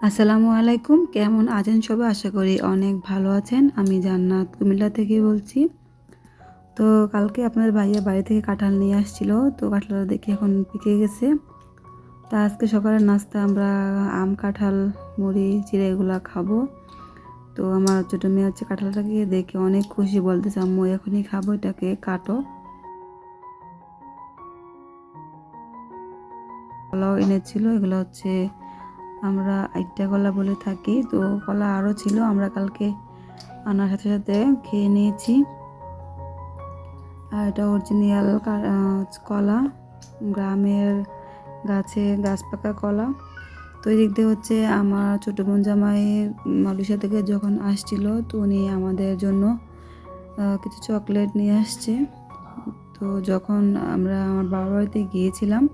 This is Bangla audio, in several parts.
আসসালামু আলাইকুম। কেমন আছেন সবাই? আশা করি অনেক ভালো আছেন। আমি জান্নাত কুমিল্লা থেকে বলছি। তো কালকে আপনার ভাইয়া বাড়ি থেকে কাঁঠাল নিয়ে আসছিল। তো কাঁঠাল দেখি এখন পেকে গেছে। তা আজকে সকালের নাস্তা আমরা আম, কাঁঠাল, মুড়ি, চিড়ে এগুলো খাব। তো আমার ছোটো মেয়ে হচ্ছে কাঁঠালটাকে দেখে অনেক খুশি বলতেছে, আম্মু, এখনই খাব, এটাকে কাটো। কলাও এনেছিল, এগুলো হচ্ছে আমরা আইটা কলা বলে থাকি, তো কলা আরও ছিল, আমরা কালকে আনার সাথে সাথে খেয়ে নিয়েছি। আর এটা অরিজিনাল কলা, গ্রামের গাছে গাছ পাকা কলা। তো এই দিক দিয়ে হচ্ছে আমার ছোটো বোন জামাই মালয়েশিয়া থেকে যখন আসছিল, তো উনি আমাদের জন্য কিছু চকলেট নিয়ে আসছে। তো যখন আমরা আমার বাবার বাড়িতে গিয়েছিলাম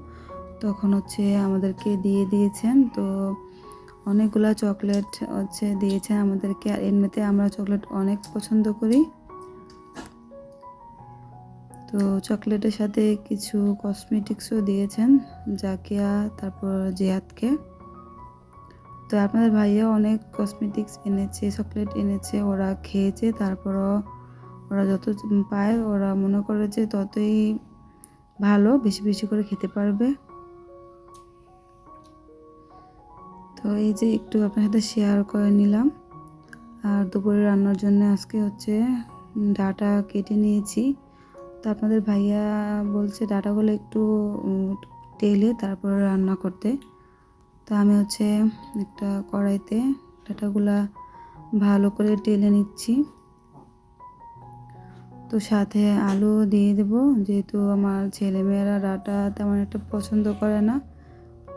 তখন হচ্ছে আমাদেরকে দিয়ে দিয়েছেন। তো অনেকগুলো চকলেট হচ্ছে দিয়েছেন আমাদেরকে। আর এমনিতে আমরা চকলেট অনেক পছন্দ করি। তো চকলেটের সাথে কিছু কসমেটিক্সও দিয়েছেন, জাকিয়া, তারপর জিয়াদকে। তো আপনাদের ভাইয়া অনেক কসমেটিক্স এনেছে, চকলেট এনেছে, ওরা খেয়েছে, তারপরও ওরা যত পায়, ওরা মনে করে যে ততই ভালো, বেশি বেশি করে খেতে পারবে। তো এই যে একটু আপনার সাথে শেয়ার করে নিলাম। আর দুপুরে রান্নার জন্য আজকে হচ্ছে ডাটা কেটে নিয়েছি। তো আপনাদের ভাইয়া বলছে ডাটাগুলো একটু টেলে তারপরে রান্না করতে। তো আমি হচ্ছে একটা কড়াইতে ডাটাগুলা ভালো করে টেলে নিচ্ছি। তো সাথে আলু দিয়ে দেবো, যেহেতু আমার ছেলেমেয়েরা ডাটা তেমন একটা পছন্দ করে না।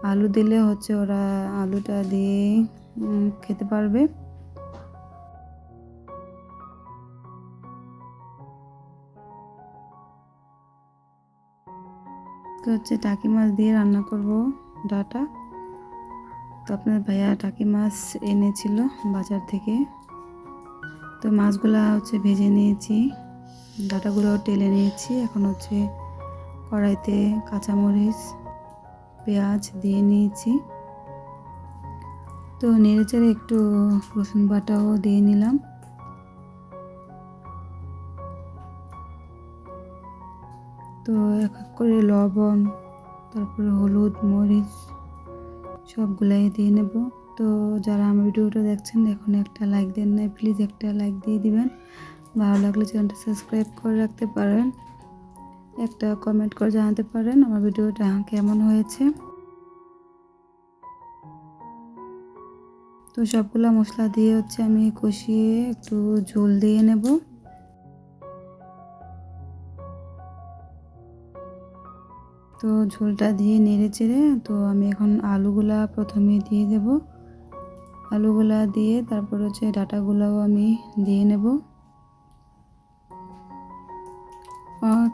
আলু দিলে হচ্ছে ওরা আলুটা দিয়ে খেতে পারবে। তো হচ্ছে টাকি মাছ দিয়ে রান্না করব ডাটা। তো আপনার ভাইয়া টাকি মাছ এনেছিল বাজার থেকে। তো মাছগুলা হচ্ছে ভেজে নিয়েছি, ডাটাগুলো টেলে নিয়েছি। এখন হচ্ছে কড়াইতে কাঁচামরিচ পেঁয়াজ দিয়ে নিয়েছি। তো নেড়েচেড়ে একটু রসুন বাটাও দিয়ে নিলাম। তো এক এক করে লবণ, তারপরে হলুদ, মরিচ, সবগুলাই দিয়ে নেব। তো যারা আমার ভিডিওটা দেখছেন, এখন একটা লাইক দেন না প্লিজ একটা লাইক দিয়ে দিবেন। ভালো লাগলে চ্যানেলটা সাবস্ক্রাইব করে রাখতে পারেন। একটা কমেন্ট করে জানাতে পারেন আমার ভিডিওটা কেমন হয়েছে। তো সবগুলো মশলা দিয়ে হচ্ছে আমি কষিয়ে একটু ঝোল দিয়ে নেব। তো ঝোলটা দিয়ে নেড়ে চেড়ে তো আমি এখন আলুগুলা প্রথমে দিয়ে দেব। আলুগুলা দিয়ে তারপর হচ্ছে ডাটাগুলাও আমি দিয়ে নেব।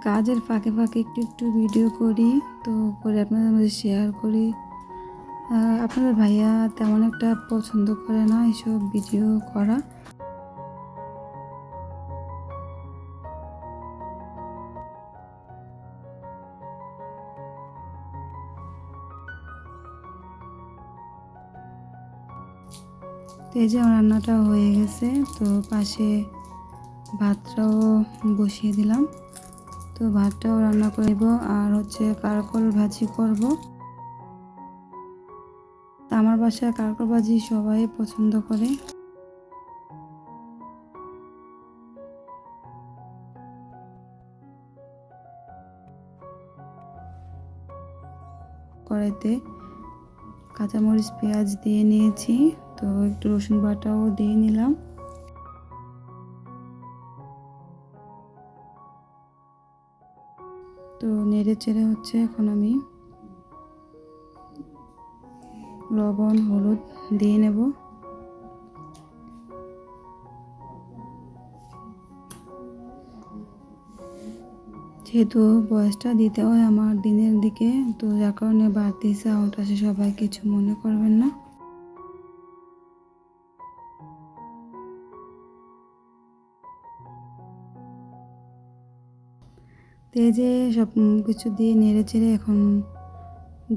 কাজের ফাঁকে ফাঁকে একটু একটু ভিডিও করি, তো করে আপনাদের মধ্যে শেয়ার করি। আপনাদের ভাইয়া তেমন একটা পছন্দ করে না এসব ভিডিও করা। এই যে রান্নাটা হয়ে গেছে, তো পাশে ভাতটাও বসিয়ে দিলাম। তো ভাতটাও রান্না করব আর হচ্ছে কারকল ভাজি করব। আমার বাসায় কারকল ভাজি সবাই পছন্দ করে। কড়াইতে কাঁচামরিচ পেঁয়াজ দিয়ে নিয়েছি, তো একটু রসুন বাটাও দিয়ে নিলাম। তো নেড়ে চেড়ে হচ্ছে এখন আমি লবণ, হলুদ দিয়ে নেব। যেহেতু বয়সটা দিতে হয় আমার দিনের দিকে, তো যার কারণে বাড়তি সাউন্ড আসে সবাই, কিছু মনে করবেন না। তো এই যে সব কিছু দিয়ে নেড়ে চেড়ে এখন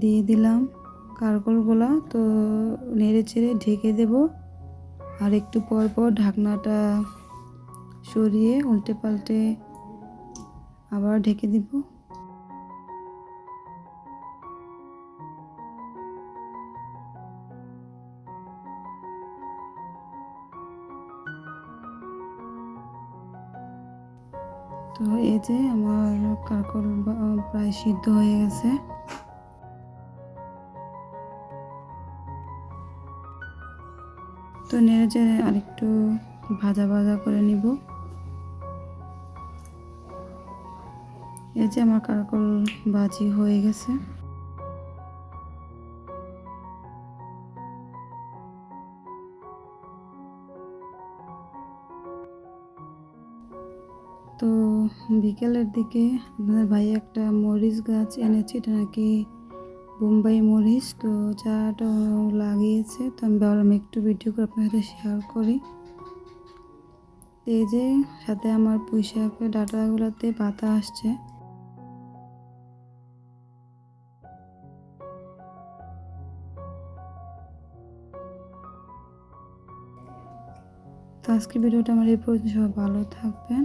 দিয়ে দিলাম কারকলগুলা তো নেড়ে চেড়ে ঢেকে দেব। আর একটু পর পর ঢাকনাটা সরিয়ে উল্টে পাল্টে আবার ঢেকে দিব। তো এই যে আমার কাকর প্রায় সিদ্ধ হয়ে গেছে। তো নেড়ে চেড়ে আরেকটু ভাজা ভাজা করে নিব। এই যে আমার কারকল ভাজি হয়ে গেছে। তো বিকেলের দিকে আপনাদের ভাই একটা মরিচ গাছ এনেছে, এটা নাকি বোম্বাই মরিচ, তো চাটা লাগিয়েছে। তো আমি ভাবলাম একটু ভিডিও করে আপনার সাথে শেয়ার করি। এই যে সাথে আমার শাকের ডাটাগুলোতে পাতা আসছে। তো আজকে ভিডিওটা আমার এই পর্যন্ত, সবাই ভালো থাকবেন।